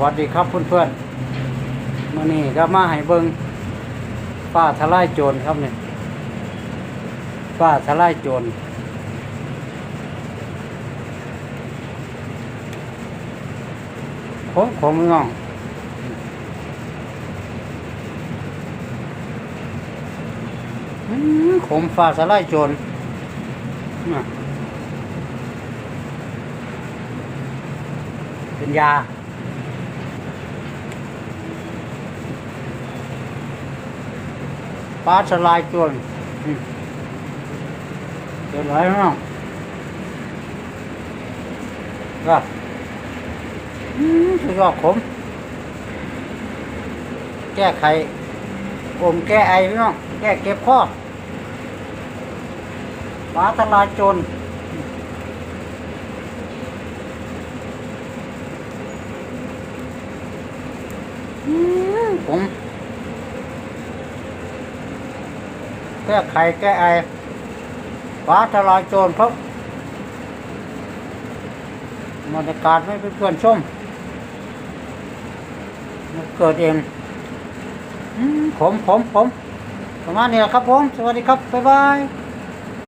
สวัสดีครับเพื่อนๆมื่อนี้ก็มาให้เบิงป้าทลายโจรครับเนี่ยป้าทลายโจรของของน้องอืมขมฟ้าทลายโจรเป็นยา ปลาสลายจนอืมเดี๋ยวไหลมั้งก็อืมสุดยอดขม แก้ไขอมแก้ไอพี่น้อง แก้เก็บข้อปลาทลายโจรอืมผม แก้ไขแก้ไอฟ้าทลายโจรครับบรรยากาศไม่เพื่อนชมมันเกิดเองผมผมผมประมาณนี้แหละครับผม สวัสดีครับ บ๊ายบาย